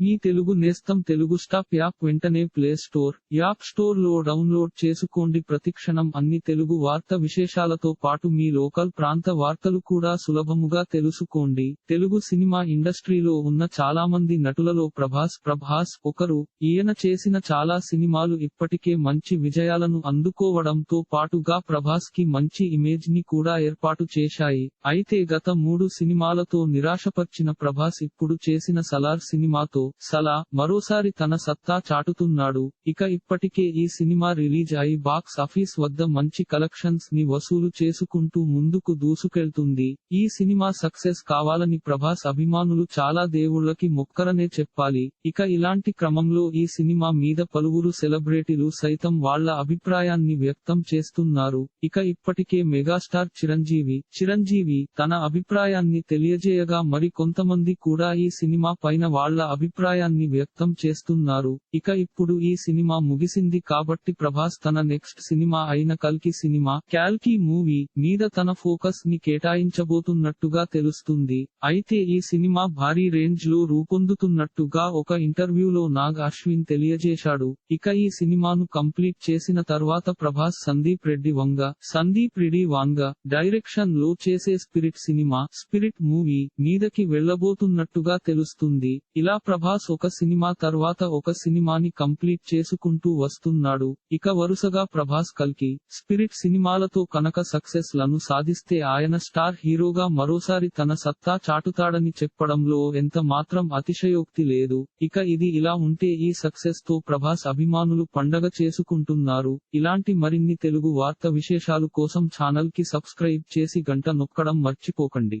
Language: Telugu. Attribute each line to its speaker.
Speaker 1: మీ తెలుగు నేస్తం తెలుగు స్టాప్ యాప్ వెంటనే ప్లే స్టోర్ యాప్ స్టోర్లో డౌన్లోడ్ చేసుకోండి. ప్రతిక్షణం అన్ని తెలుగు వార్త విశేషాలతో పాటు మీ లోకల్ ప్రాంత వార్తలు కూడా సులభముగా తెలుసుకోండి. తెలుగు సినిమా ఇండస్ట్రీలో ఉన్న చాలా మంది నటులలో ప్రభాస్ ప్రభాస్ ఒకరు. ఈయన చేసిన చాలా సినిమాలు ఇప్పటికే మంచి విజయాలను అందుకోవడంతో పాటుగా ప్రభాస్కి మంచి ఇమేజ్ని కూడా ఏర్పాటు చేశాయి. అయితే గత మూడు సినిమాలతో నిరాశపర్చిన ప్రభాస్ ఇప్పుడు చేసిన సలార్ సినిమాతో సలా మరోసారి తన సత్తా చాటుతున్నాడు. ఇక ఇప్పటికే ఈ సినిమా రిలీజ్ అయి బాక్స్ ఆఫీస్ వద్ద మంచి కలెక్షన్స్ని వసూలు చేసుకుంటూ ముందుకు దూసుకెళ్తుంది. ఈ సినిమా సక్సెస్ కావాలని ప్రభాస్ అభిమానులు చాలా దేవుళ్ళకి మొక్కరనే చెప్పాలి. ఇక ఇలాంటి క్రమంలో ఈ సినిమా మీద పలువురు సెలబ్రిటీలు సైతం వాళ్ళ అభిప్రాయాన్ని వ్యక్తం చేస్తున్నారు. ఇక ఇప్పటికే మెగాస్టార్ చిరంజీవి చిరంజీవి తన అభిప్రాయాన్ని తెలియజేయగా మరి కొంతమంది కూడా ఈ సినిమా పైన వాళ్ళ అభిప్రాయాన్ని వ్యక్తం చేస్తున్నారు. ఇక ఇప్పుడు ఈ సినిమా ముగిసింది కాబట్టి ప్రభాస్ తన నెక్స్ట్ సినిమా అయిన కల్కి సినిమా క్యాల్కి మూవీ మీద తన ఫోకస్ని కేటాయించబోతున్నట్టుగా తెలుస్తుంది. అయితే ఈ సినిమా భారీ రేంజ్లో రూపొందుతున్నట్టుగా ఒక ఇంటర్వ్యూలో నాగ్ అశ్విన్ తెలియజేశాడు. ఇక ఈ సినిమాను కంప్లీట్ చేసిన తర్వాత ప్రభాస్ సందీప్ రెడ్డి వంగ సందీప్ రెడ్డి వాంగ డైరెక్షన్లో చేసే స్పిరిట్ సినిమా స్పిరిట్ మూవీ మీదకి వెళ్ళబోతున్నట్టుగా తెలుస్తుంది. ఇలా ప్రభాస్ ఒక సినిమా తర్వాత ఒక సినిమాని కంప్లీట్ చేసుకుంటూ వస్తున్నాడు. ఇక వరుసగా ప్రభాస్ కల్కి స్పిరిట్ సినిమాలతో కనక సక్సెస్లను సాధిస్తే ఆయన స్టార్ హీరోగా మరోసారి తన సత్తా చాటుతాడని చెప్పడంలో ఎంత మాత్రం అతిశయోక్తి లేదు. ఇక ఇది ఇలా ఉంటే ఈ సక్సెస్తో ప్రభాస్ అభిమానులు పండగ చేసుకుంటున్నారు. ఇలాంటి మరిన్ని తెలుగు వార్త విశేషాలు కోసం ఛానల్కి సబ్స్క్రైబ్ చేసి గంట నొక్కడం మర్చిపోకండి.